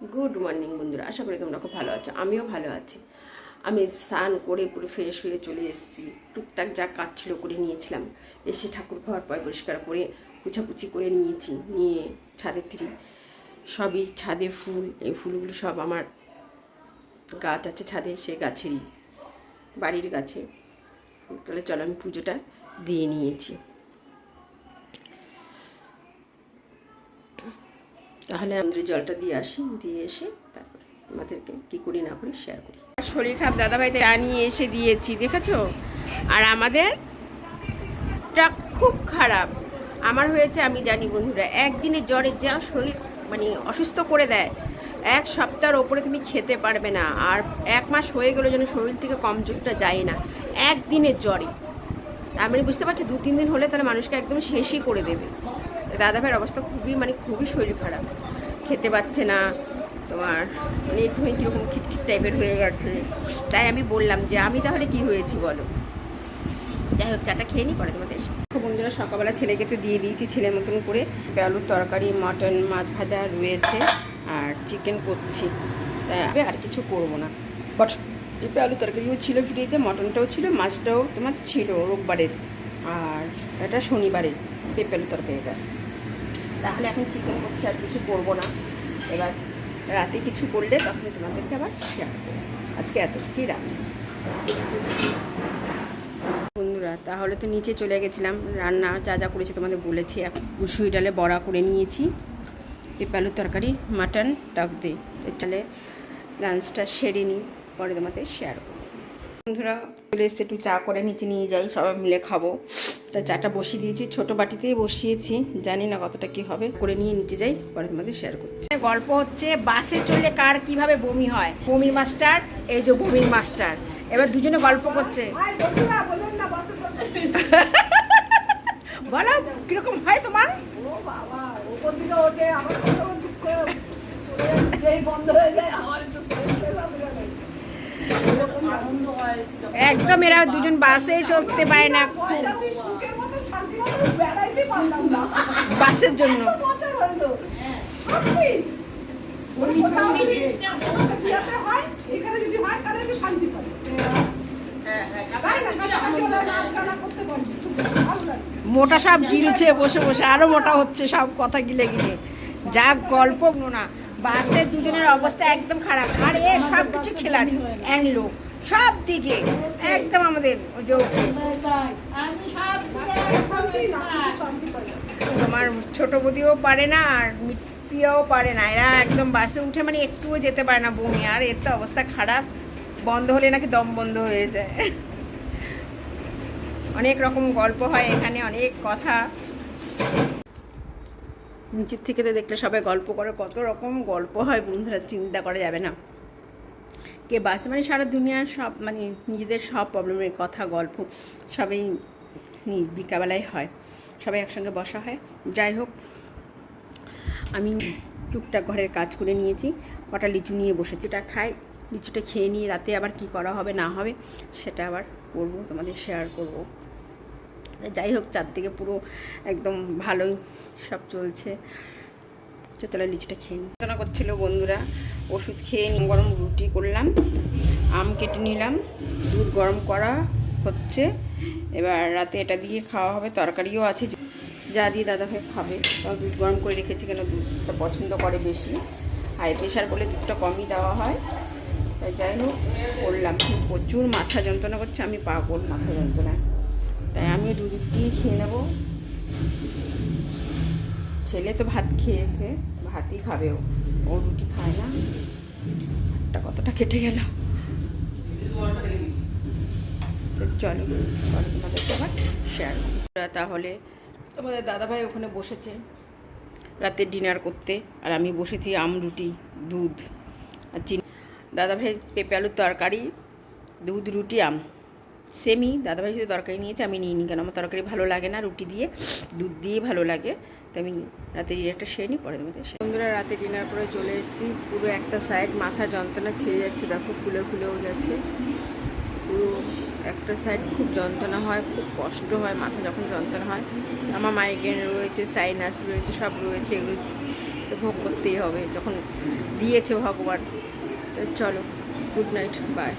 Good morning বন্ধুরা। আশা করি তোমরা খুব ভালো আছো। আমিও ভালো আছি। আমি স্নান করে পুরো ফ্রেশ হয়ে চলে এসেছি। টুকটাক যা কাজ ছিল করে নিয়েছিলাম। এসে ঠাকুর ঘর পয় পরিষ্কার করে পুছাপুছি করে নিয়েছি। নিয়ে ছাদের থেকে সবই ছাদে ফুল। এই ফুলগুলো সব আমার গাছ আছে ছাদে, সেই গাছেরই, বাড়ির গাছে। তাহলে চলো আমি পুজোটা দিয়ে নিয়েছি। তাহলে আমাদের জলটা দিয়ে আসি, দিয়ে এসে তারপরে আমাদেরকে কি করি না করি শেয়ার করি। শরীর খারাপ দাদাভাইতে চা নিয়ে এসে দিয়েছি, দেখেছ? আর আমাদের খুব খারাপ। আমার হয়েছে, আমি জানি বন্ধুরা একদিনের জ্বরের যা শরীর মানে অসুস্থ করে দেয়, এক সপ্তাহের ওপরে তুমি খেতে পারবে না। আর এক মাস হয়ে গেলো যেন শরীর থেকে কমজোরটা যায় না, একদিনের জ্বরে। তার মানে বুঝতে পারছি দু তিন দিন হলে তাহলে মানুষকে একদম শেষই করে দেবে। দাদা ভাইয়ের অবস্থা খুবই মানে খুবই শরীর খারাপ। খেতে পাচ্ছে না, তোমার মানে একটুখানি কীরকম খিটখিট টাইপের হয়ে গেছে। তাই আমি বললাম যে, আমি তাহলে কি হয়েছি বলো? যাই হোক, চাটা খেয়ে নি, পরে তোমাদের বন্ধুরা, সকালবেলা ছেলেকে তো দিয়ে দিয়েছি, ছেলের মতন করে। আলুর তরকারি, মটন, মাছ ভাজা রয়েছে, আর চিকেন করছি। তাই আর কিছু করব না। বাট পেঁপে আলু তরকারিও ছিল, ফ্রিজে, মটনটাও ছিল, মাছটাও তোমার ছিল রোববারের। আর এটা শনিবারের পেঁপে আলু তরকারিটা। তাহলে এখন চিকেন করছি আর কিছু করব না। এবার রাতে কিছু করলে তখন তোমাদেরকে আবার শেয়ার করব। আজকে এতটুকুই রান্না। বন্ধুরা, তাহলে তো নিচে চলে গেছিলাম। রান্না যা যা করেছি তোমাদের বলেছি। এখন মুসুরি ডালে বড়া করে নিয়েছি। পেঁপে তরকারি, মাটন, টক দিই। তাহলে লাঞ্চটা সেরে নিই। পরে তোমাদের শেয়ার করব। বন্ধুরা চলে এসে একটু চা করে নিচে নিয়ে যাই সবাই মিলে খাব। তা চাটা বসিয়ে দিয়েছি ছোট বাটিতেই বসিয়েছি জানি না কতটা কি হবে। করে নিয়ে নিচে যাই পরে তোমাদের শেয়ার করছি। গল্প হচ্ছে বাসে চলে কার কীভাবে বমি হয়? বমির মাস্টার এই যে বমির মাস্টার। এবার দুজনে গল্প করছে। বলো কীরকম হয় তোমার? ও বাবা, উপর দিকে ওঠে, বন্ধ হয়ে যায়, আমার একটু senseless আসলে নেই। এরকম আনন্দ হয়। একদম এরা দুজন বাসে চলতে পারে না। বাসের জন্য। মোটা সব গিলছে, বসে বসে আরও মোটা হচ্ছে সব কথা গিলে গিলে যা গল্প, না বাসের দুজনের অবস্থা একদম খারাপ। আর এ সব কিছু খেলার অ্যাংলো সব দিকে, একদম আমাদের। তোমার ছোট বদিও পারে না, আর প্রিয়াও পারে না। এরা একদম বাসে উঠে মানে একটুও যেতে পারে না বমি। আর এর তো অবস্থা খারাপ, বন্ধ হলে নাকি দম বন্ধ হয়ে যায়। অনেক রকম গল্প হয় এখানে, অনেক কথা। নিচের থেকে তো দেখলে সবাই গল্প করে, কত রকম গল্প হয় বন্ধুরা, চিন্তা করা যাবে না। কে বাসে মানে সারা দুনিয়ার সব মানে নিজেদের সব প্রবলেমের কথা, গল্প সবই বিকাবেলায় হয়। সবাই একসঙ্গে বসা হয়। যাই হোক, আমি টুকটাক ঘরের কাজ করে নিয়েছি। কটা লিচু নিয়ে বসেছি এটা খাই। লিচুটা খেয়ে নিয়ে রাতে আবার কি করা হবে, না হবে, সেটা আবার করব, তোমাদের শেয়ার করব। যাই হোক, চারদিকে পুরো একদম ভালোই সব চলছে। তো চলো লিচুটা খেয়ে নিই। করছিল বন্ধুরা, ওষুধ খেয়ে গরম রুটি করলাম, আম কেটে নিলাম, দুধ গরম করা হচ্ছে। এবার রাতে এটা দিয়ে খাওয়া হবে, তরকারিও আছে। যা দিয়ে দাদা ভাই খাবে, তাও দুধ গরম করে রেখেছি কেন দুধটা পছন্দ করে বেশি। হাই প্রেশার বলে দুধটা কমই দেওয়া হয়। তাই যাই হোক, করলাম। প্রচুর মাথা যন্ত্রণা করছে, আমি পাগল মাথা যন্ত্রণায় তাই আমিও দুধ দিয়ে খেয়ে নেব। ছেলে তো ভাত খেয়েছে, ভাতই খাবে ও। রুটি খায় না। একটা কতটা কেটে গেল। চলো, পরে তোমাদেরকে আবার শেয়ার তাহলে, তোমাদের দাদাভাই ওখানে বসেছে রাতে ডিনার করতে, আর আমি বসেছি আম, রুটি, দুধ আর চিনি। দাদাভাই পেঁপে, আলুর তরকারি, দুধ, রুটি, আম। সেমই দাদাভাই শুধু তরকারি নিয়েছে, আমি নিইনি কেন? আমার তরকারি ভালো লাগে না, রুটি দিয়ে, দুধ দিয়ে ভালো লাগে। তো আমি রাতে ডিনারটা সেরে নিই পরে তোমাদের বন্ধুরা, রাতে ডিনার করে চলে এসেছি। পুরো একটা সাইড মাথা যন্ত্রণা ছেড়ে যাচ্ছে, দেখো ফুলে ফুলেও যাচ্ছে। পুরো একটা সাইড খুব যন্ত্রণা হয়, খুব কষ্ট হয়, মাথা যখন যন্ত্রণা হয়। আমার মাইগ্রেন রয়েছে সাইনাস রয়েছে, সব রয়েছে, এগুলো তো ভোগ করতেই হবে। যখন দিয়েছে ভগবান, তো চলো গুড নাইট বাই